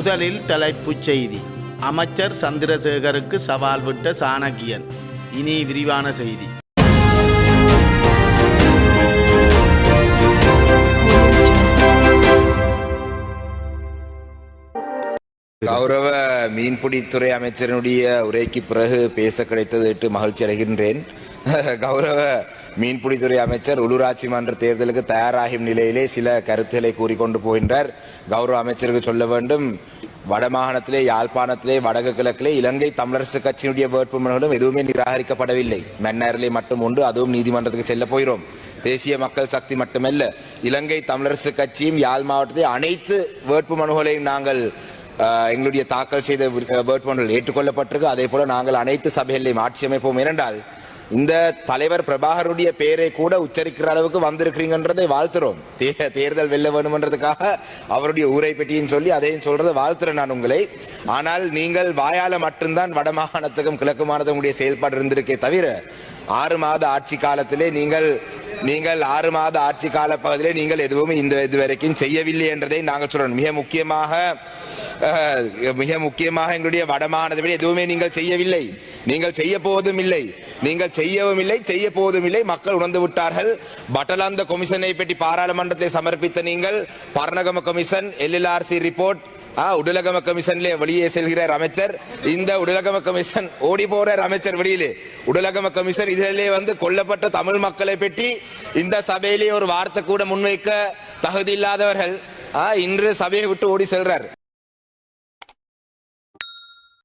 முதலில் தலைப்புச் செய்தி. அமைச்சர் சந்திரசேகருக்கு சவால் விட்ட சாணக்கியன். இனி விரிவான செய்தி. கௌரவ மீன்பிடித்துறை அமைச்சரினுடைய உரைக்கு பிறகு பேச கிடைத்தது மகிழ்ச்சி அடைகின்றேன். கௌரவ மீன்பிடித்துறை அமைச்சர் உள்ளூராட்சி மன்ற தேர்தலுக்கு தயாராகும் நிலையிலே சில கருத்துக்களை கூறிக்கொண்டு போகின்றார். கௌரவ அமைச்சருக்கு சொல்ல வேண்டும் வடமாகாணத்திலே யாழ்ப்பாணத்திலே வடக்கு கிழக்கிலே இலங்கை தமிழரசு கட்சியினுடைய வேட்புமனுகளும் எதுவுமே நிராகரிக்கப்படவில்லை. மன்னாரிலே மட்டும் உண்டு அதுவும் நீதிமன்றத்துக்கு செல்ல போகிறோம். தேசிய மக்கள் சக்தி மட்டுமல்ல இலங்கை தமிழரசு கட்சியும் யாழ் மாவட்டத்தை அனைத்து வேட்புமனுகளையும் நாங்கள் எங்களுடைய தாக்கல் செய்த வேட்பு வேட்புமனுகள் ஏற்றுக்கொள்ளப்பட்டிருக்கு. அதே போல நாங்கள் அனைத்து சபைகளையும் ஆட்சி அமைப்போம். இரண்டால் இந்த தலைவர் பிரபாகருடைய பெயரை கூட உச்சரிக்கிற அளவுக்கு வந்திருக்கிறீங்கன்றதை வாழ்த்துறோம். தே- தேர்தல் வெல்ல வேணுமன்றதுக்காக அவருடைய ஊரை பெட்டியும் சொல்லி அதையும் சொல்றதை வாழ்த்துறேன் நான் உங்களை. ஆனால் நீங்கள் வாயால மட்டும்தான் வடமாகாணத்துக்கும் கிழக்கு மாநிலத்துடைய செயல்பாடு இருந்திருக்கே தவிர ஆறு மாத ஆட்சி காலத்திலே நீங்கள் நீங்கள் ஆறு மாத ஆட்சி கால பகுதியிலே நீங்கள் எதுவும் இந்த இதுவரைக்கும் செய்யவில்லை என்றதை நாங்கள் சொல்றோம். மிக முக்கியமாக மிக முக்கியமாக எங்களுடைய வடமானதை விட எதுவுமே நீங்கள் செய்யவில்லை. நீங்கள் செய்ய போவதும் இல்லை. நீங்கள் செய்யவும் இல்லை செய்ய போவதும் இல்லை மக்கள் உணர்ந்து விட்டார்கள். பட்டலாந்த கமிஷனை பற்றி பாராளுமன்றத்தை சமர்ப்பித்த நீங்கள் பர்ணகம கமிஷன் எல்எல்ஆர்சி ரிப்போர்ட் ஆ, உடலகம கமிஷன்ல வெளியே செல்கிறார் அமைச்சர். இந்த உடலகம கமிஷன் ஓடி போறார் அமைச்சர் வெளியிலே. உடலகம கமிஷன் இதிலே வந்து கொல்லப்பட்ட தமிழ் மக்களை பற்றி இந்த சபையிலே ஒரு வார்த்தை கூட முன்வைக்க தகுதி இல்லாதவர்கள் இன்று சபையை விட்டு ஓடி செல்றார்.